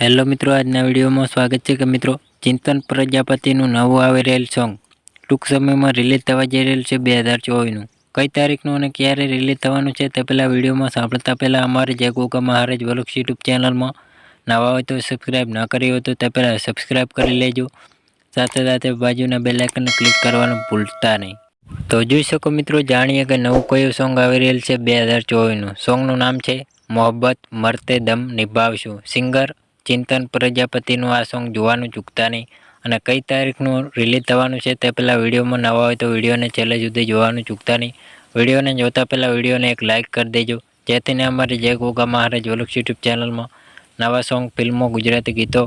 Hello મિત્રો, આજના વિડીયોમાં સ્વાગત છે કે મિત્રો, ચિંતન પ્રજાપતિનું નવું આવી રહેલ સોંગ. ટૂંક સમયમાં રિલીઝ થવા જઈ રહેલ છે બે હજાર ચોવીસનું. કઈ તારીખનું અને ક્યારે રિલીઝ થવાનું છે તે પહેલાં વિડીયોમાં સાંભળતા પહેલાં અમારે જે ગોગા મહારાજ વલુક્ષ યુટ્યુબ ચેનલમાં નવા હોય તો સબસ્ક્રાઈબ ન કરી હોય તો તે પહેલાં સબસ્ક્રાઈબ કરી લેજો. સાથે સાથે બાજુના બેલાઇકનને ક્લિક કરવાનું ભૂલતા નહીં. તો જોઈ શકો મિત્રો, જાણીએ કે નવું કયું સોંગ આવી રહેલ છે બે હજાર ચોવીસનું. સોંગનું નામ છે મોહબ્બત મરતે દમ નિભાવશું. સિંગર ચિંતન પ્રજાપતિનું આ સોંગ જોવાનું ચૂકતા નહીં. અને કઈ તારીખનું રિલીઝ થવાનું છે તે પહેલાં વિડીયોમાં નવા હોય તો વિડીયોને છેલ્લે સુધી જોવાનું ચૂકતા નહીં. વિડીયોને જોતા પહેલાં વિડીયોને એક લાઇક કરી દેજો. જેથીને અમારી જય ગોગા મહારાજ વલુક્ષ યુટ્યુબ ચેનલમાં નવા સોંગ, ફિલ્મો, ગુજરાતી ગીતો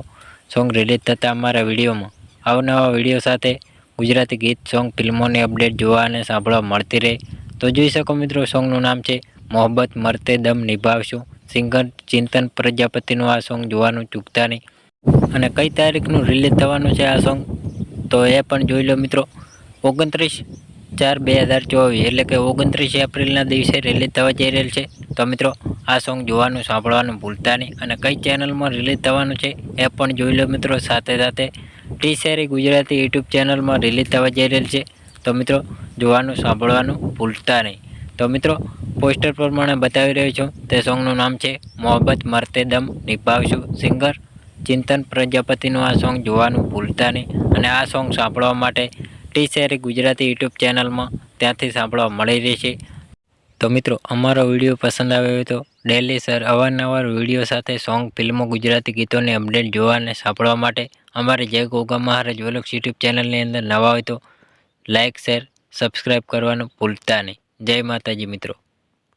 સોંગ રિલીઝ થતા અમારા વિડીયોમાં. અવનવા વીડિયો સાથે ગુજરાતી ગીત, સોંગ, ફિલ્મોની અપડેટ જોવા અને સાંભળવા મળતી રહે. તો જોઈ શકો મિત્રો, સોંગનું નામ છે મોહબ્બત મરતે દમ નિભાવશું. સિંગર ચિંતન પ્રજાપતિનું આ સોંગ જોવાનું ચૂકતા નહીં. અને કઈ તારીખનું રિલીઝ થવાનું છે આ સોંગ? તો એ પણ જોઈ લો મિત્રો. ઓગણત્રીસ ચાર બે હજાર ચોવીસ, એટલે કે ઓગણત્રીસ એપ્રિલના દિવસે રિલીઝ થવા જઈ રહેલ છે. તો મિત્રો, આ સોંગ જોવાનું સાંભળવાનું ભૂલતા નહીં. અને કઈ ચેનલમાં રિલીઝ થવાનું છે એ પણ જોઈ લો મિત્રો સાથે સાથે. ટી શેરી ગુજરાતી યુટ્યુબ ચેનલમાં રિલીઝ થવા જઈ રહેલ છે. તો મિત્રો, જોવાનું સાંભળવાનું ભૂલતા નહીં. તો મિત્રો પોસ્ટર પ્રમાણે બતાવી રહ્યો છું. તે સોંગનું નામ છે, મોહબ્બત મરતે દમ નિભાવશું સિંગર ચિંતન પ્રજાપતિનું આ સોંગ જોવાનું ભૂલતા નહીં. અને આ સોંગ સાંભળવા માટે ટી શેરી ગુજરાતી યુટ્યુબ ચેનલમાં ત્યાંથી સાંભળવા મળી રહેશે તો મિત્રો, અમારો વીડિયો પસંદ આવ્યો હોય તો ડેલી સર અવારનવાર વીડિયો સાથે સોંગ ફિલ્મો ગુજરાતી ગીતોની અપડેટ જોવા અને સાંભળવા માટે અમારે જય ગોગા મહારાજ વલક્ષ યુટ્યુબ ચેનલની અંદર નવા હોય તો લાઇક શેર સબસ્ક્રાઈબ કરવાનું ભૂલતા નહીં. જય માતાજી મિત્રો.